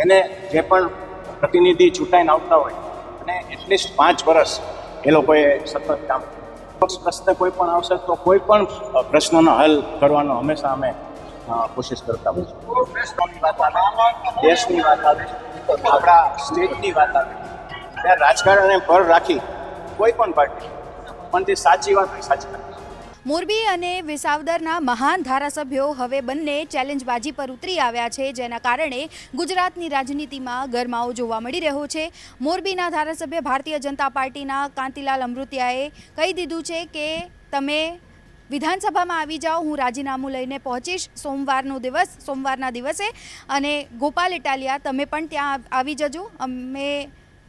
જેને જે પણ પ્રતિનિધિ ચૂંટાઈને આવતા હોય અને એટલીસ્ટ પાંચ વર્ષ એ લોકોએ સતત કામ પક્ષ પ્રશ્ન કોઈ પણ આવશે તો કોઈ પણ પ્રશ્નોનો હલ કરવાનો હંમેશા અમે કોશિશ કરતા હોઈએ છીએ. પ્રશ્નોની વાત આવે. દેશની વાત આવે. આપણા સ્ટેટની વાત આવે. ત્યાં રાજકારણને પર રાખી કોઈ પણ પાર્ટી. પણ તે સાચી વાત હોય સાચી વાત. મોરબી અને વિસાવદરના મહાન ધારાસભ્યો હવે બંને ચેલેન્જબાજી પર ઉતરી આવ્યા છે, જેના કારણે ગુજરાતની રાજનીતિમાં ગરમાવો જોવા મળી રહ્યો છે. મોરબીના ધારાસભ્ય ભારતીય જનતા પાર્ટીના કાંતિલાલ અમૃતિયાએ કહી દીધું છે કે, તમે વિધાનસભામાં આવી જાઓ, હું રાજીનામું લઈને પહોંચીશ. સોમવારનો દિવસ, સોમવારના દિવસે અને ગોપાલ ઇટાલિયા, તમે પણ ત્યાં આવી જજો. અમે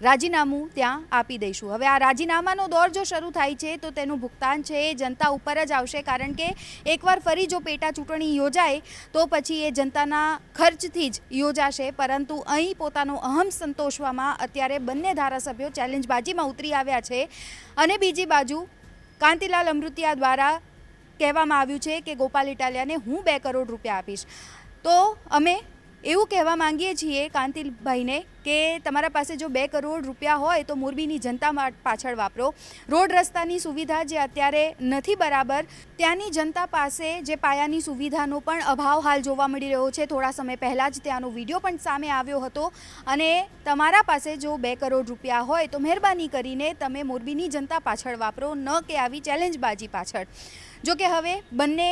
રાજીનામું ત્યાં આપી દઈશું. હવે આ રાજીનામાનો દોર જો શરૂ થાય છે, તો તેનું ભુગતાન છે એ જનતા ઉપર જ આવશે. કારણ કે એકવાર ફરી જો પેટા ચૂંટણી યોજાય, તો પછી એ જનતાના ખર્ચથી જ યોજાશે. પરંતુ અહીં પોતાનો અહમ સંતોષવામાં અત્યારે બંને ધારાસભ્યો ચેલેન્જબાજીમાં ઉતરી આવ્યા છે. અને બીજી બાજુ કાંતિલાલ અમૃતિયા દ્વારા કહેવામાં આવ્યું છે કે ગોપાલ ઇટાલિયાને હું બે કરોડ રૂપિયા આપીશ. તો અમે એવું કહેવા માંગીએ છીએ કાંતિલભાઈને કે તમારા પાસે જો બે કરોડ રૂપિયા હોય તો મોરબીની જનતા પાછળ વાપરો. રોડ રસ્તાની સુવિધા જે અત્યારે નથી બરાબર, ત્યાંની જનતા પાસે જે પાયાની સુવિધાનો પણ અભાવ હાલ જોવા મળી રહ્યો છે. થોડા સમય પહેલાં જ ત્યાંનો વીડિયો પણ સામે આવ્યો હતો અને તમારા પાસે જો બે કરોડ રૂપિયા હોય તો મહેરબાની કરીને તમે મોરબીની જનતા પાછળ વાપરો, ન કે આવી ચેલેન્જબાજી પાછળ. જો કે હવે બંને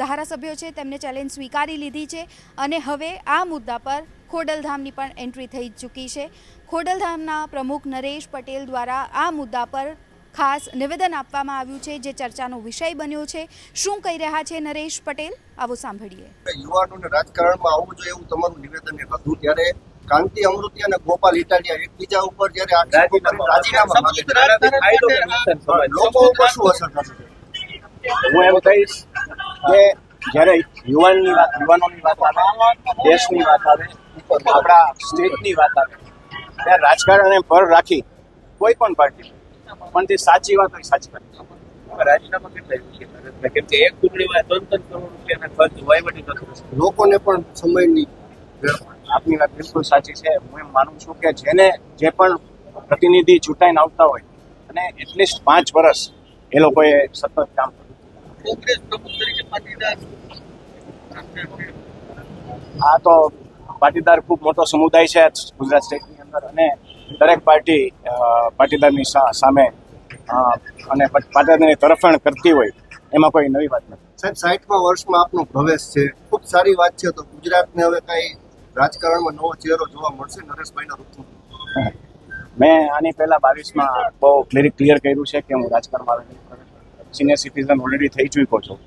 ધારાસભ્યો છે તેમને ચેલેન્જ સ્વીકારી લીધી છે અને હવે આ મુદ્દા પર ખોડલધામની પણ એન્ટ્રી થઈ ચૂકી છે. ખોડલધામના પ્રમુખ નરેશ પટેલ દ્વારા આ મુદ્દા પર ખાસ નિવેદન આપવામાં આવ્યું છે જે ચર્ચાનો વિષય બન્યો છે. શું કહી રહ્યા છે નરેશ પટેલ? આવો સાંભળીએ. યુવાનોને રાજકારણમાં આવવું જોઈએ એવું તમારું નિવેદન હતું. ત્યારે કાંતિ અમૃતિ અને ગોપાલ ઇટાલિયા એકબીજા ઉપર જયારે રાજીનામા લોકો ઉપર શું અસર થશે? હું એમ કહીશ કે જ્યારે યુવાનની વાત યુવાનોની વાત આવે દેશની વાત આવે આપણા સ્ટેટની વાત આવે ત્યારે રાજકારણને પર રાખી કોઈ પણ પાર્ટી પણ તે સાચી વાત હોય સાચી વાત. રાજીનામા કેટલા કેમ કે એક ચૂંટણીમાં ત્રણ ત્રણ કરોડ રૂપિયાના ખર્ચ વહીવટી તંત્ર લોકોને પણ સમયની આપની વાત બિલકુલ સાચી છે. હું એમ માનું છું કે જેને જે પણ પ્રતિનિધિ ચૂંટાઈને આવતા હોય અને એટલીસ્ટ પાંચ વર્ષ એ લોકોએ સતત કામ કોંગ્રેસ પ્રમુખ તરીકે પાટીદાર આ તો પાટીદાર ખૂબ મોટો સમુદાય છે ગુજરાત સ્ટેટની અંદર અને દરેક પાર્ટી પાટીદારની સામે અને પાટીદારની તરફેણ કરતી હોય એમાં કોઈ નવી વાત નથી. સાહેબ સાહીઠમાં વર્ષમાં આપનો પ્રવેશ છે. ખૂબ સારી વાત છે તો ગુજરાતને હવે કઈ રાજકારણમાં નવો ચહેરો જોવા મળશે નરેશભાઈના રૂપમાં? મેં આની પહેલા બાવીસમાં બહુ ક્લિયર ક્લિયર કર્યું છે કે હું રાજકારણમાં સિનિયર સિટીઝન ઓલરેડી થઈ ચૂક્યો છું.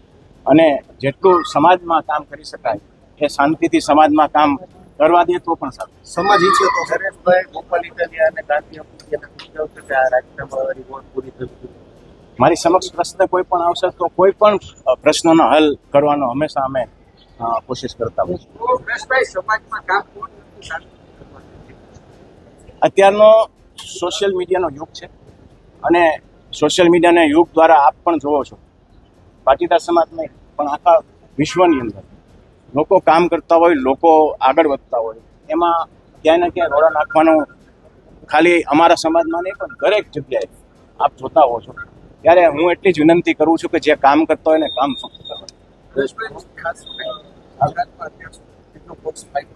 અને જેટલું સમાજમાં કામ કરી શકાય એ શાંતિથી સમાજમાં કામ કરવા દે તો પણ સારું. સમાજ ઈચ્છે તો નરેશભાઈ ગોપાલ ઇટાલિયા અને ગાંધી મારી સમક્ષ પ્રશ્ન કોઈ પણ આવશે તો કોઈ પણ પ્રશ્નોનો હલ કરવાનો હંમેશા અમે કોશિશ કરતા શાંતિ અત્યારનો સોશિયલ મીડિયાનો યુગ છે અને સોશિયલ મીડિયાના યુગ દ્વારા આપ પણ જોવો છો. પાટીદાર સમાજ નહીં પણ આખા વિશ્વની અંદર લોકો કામ કરતા હોય, લોકો આગળ વધતા હોય. એમાં ક્યાંય ને ક્યાંય રોડા નાખવાનો ખાલી અમારા સમાજમાં નહીં, પણ દરેક જગ્યાએ આપ જોતા હો છો. ત્યારે હું એટલી જ વિનંતી કરું છું કે જે કામ કરતા હોય ને કામ ફક્ત કરો. નરેશભાઈ ખાસ કરીને ગુજરાતમાં અત્યાર સુધી કેટલો પક્ષ ફાઇટ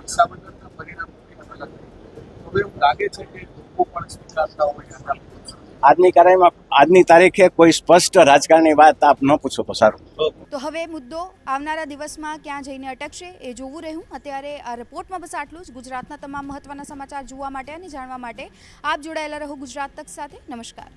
રક્ષાબંધનના પરિણામ અલગ હવે એવું લાગે છે કે લોકો પણ સ્વીકારતા હોય. આજની કાર્યમાં આજની તારીખે કોઈ સ્પષ્ટ રાજકારણની વાત આપ ન પૂછો તો તો હવે મુદ્દો આવનારા દિવસમાં ક્યાં જઈને અટકશે એ જોવું રહ્યું. અત્યારે આ રિપોર્ટમાં બસ આટલું જ. ગુજરાતના તમામ મહત્વના સમાચાર જોવા માટે અને જાણવા માટે આપ જોડાયેલા રહો ગુજરાત તક સાથે. નમસ્કાર.